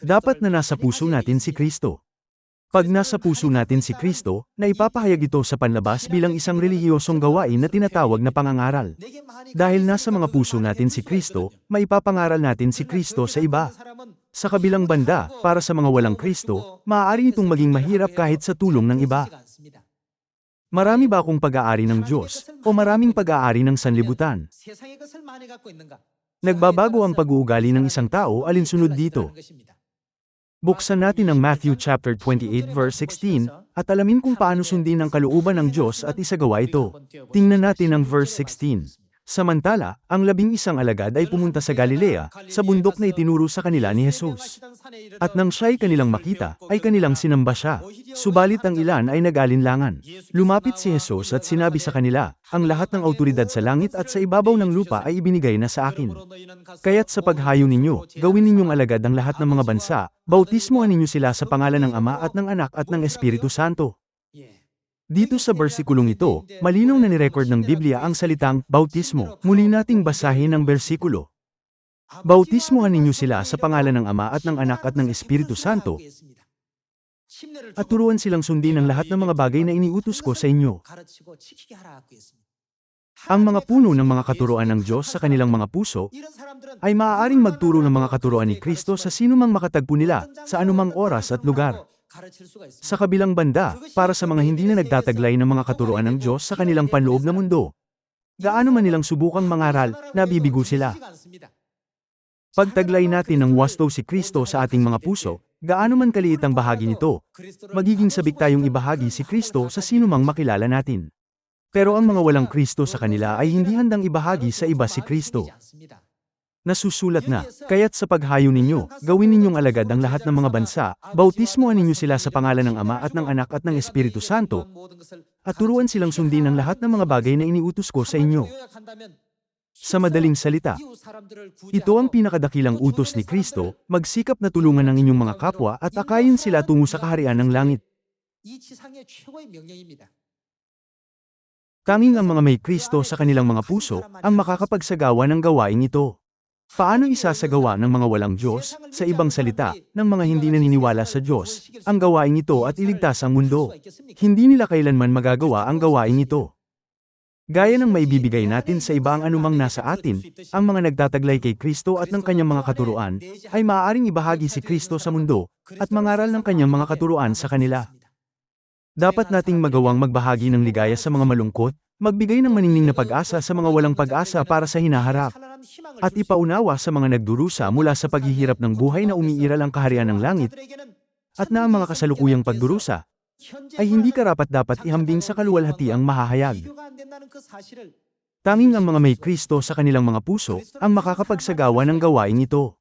Dapat na nasa puso natin si Kristo. Pag nasa puso natin si Kristo, na ipapahayag ito sa panlabas bilang isang relihiyosong gawain na tinatawag na pangangaral. Dahil nasa mga puso natin si Kristo, maipapangaral natin si Kristo sa iba. Sa kabilang banda, para sa mga walang Kristo, maaari itong maging mahirap kahit sa tulong ng iba. Marami ba akong pag-aari ng Diyos, o maraming pag-aari ng sanlibutan? Nagbabago ang pag-uugali ng isang tao alinsunod dito. Buksan natin ang Matthew chapter 28 verse 16, at alamin kung paano sundin ang kalooban ng Diyos at isagawa ito. Tingnan natin ang verse 16. Samantala, ang labing isang alagad ay pumunta sa Galilea, sa bundok na itinuro sa kanila ni Jesus. At nang siya'y kanilang makita, ay kanilang sinamba siya. Subalit ang ilan ay nag-alinlangan. Lumapit si Jesus at sinabi sa kanila, ang lahat ng autoridad sa langit at sa ibabaw ng lupa ay ibinigay na sa akin. Kaya't sa paghayo ninyo, gawin ninyong alagad ang lahat ng mga bansa, bautismoan ninyo sila sa pangalan ng Ama at ng Anak at ng Espiritu Santo. Dito sa bersikulong ito, malinaw na nirecord ng Biblia ang salitang bautismo. Muli nating basahin ang bersikulo. Bautismohan ninyo sila sa pangalan ng Ama at ng Anak at ng Espiritu Santo, at turuan silang sundin ang lahat ng mga bagay na iniutos ko sa inyo. Ang mga puno ng mga katuroan ng Diyos sa kanilang mga puso ay maaaring magturo ng mga katuroan ni Kristo sa sinumang makatagpo nila, sa anumang oras at lugar. Sa kabilang banda, para sa mga hindi na nagtataglay ng mga katuroan ng Diyos sa kanilang panloob na mundo, gaano man nilang subukang mangaral, nabibigo sila. Pagtaglay natin ng wasto si Kristo sa ating mga puso, gaano man kaliit ang bahagi nito, magiging sabik tayong ibahagi si Kristo sa sinumang makilala natin. Pero ang mga walang Kristo sa kanila ay hindi handang ibahagi sa iba si Kristo. Nasusulat na, kaya't sa paghayo ninyo, gawin ninyong alagad ang lahat ng mga bansa, bautismoan ninyo sila sa pangalan ng Ama at ng Anak at ng Espiritu Santo, at turuan silang sundin ang lahat ng mga bagay na iniutos ko sa inyo. Sa madaling salita, ito ang pinakadakilang utos ni Kristo, magsikap na tulungan ang inyong mga kapwa at akayin sila tungo sa kaharian ng langit. Tanging ang mga may Kristo sa kanilang mga puso, ang makakapagsagawa ng gawain ito. Paano isasagawa ng mga walang Diyos, sa ibang salita, ng mga hindi naniniwala sa Diyos, ang gawain ito at iligtas ang mundo? Hindi nila kailanman magagawa ang gawain ito. Gaya ng maibibigay natin sa iba ang anumang nasa atin, ang mga nagtataglay kay Kristo at ng kanyang mga katuruan, ay maaaring ibahagi si Kristo sa mundo, at mangaral ng kanyang mga katuruan sa kanila. Dapat nating magawang magbahagi ng ligaya sa mga malungkot, magbigay ng maningning na pag-asa sa mga walang pag-asa para sa hinaharap, at ipaunawa sa mga nagdurusa mula sa paghihirap ng buhay na umiiral ang kaharian ng langit, at na ang mga kasalukuyang pagdurusa, ay hindi karapat dapat ihambing sa kaluwalhatiang mahahayag. Tanging ang mga may Kristo sa kanilang mga puso, ang makakapagsagawa ng gawain ito.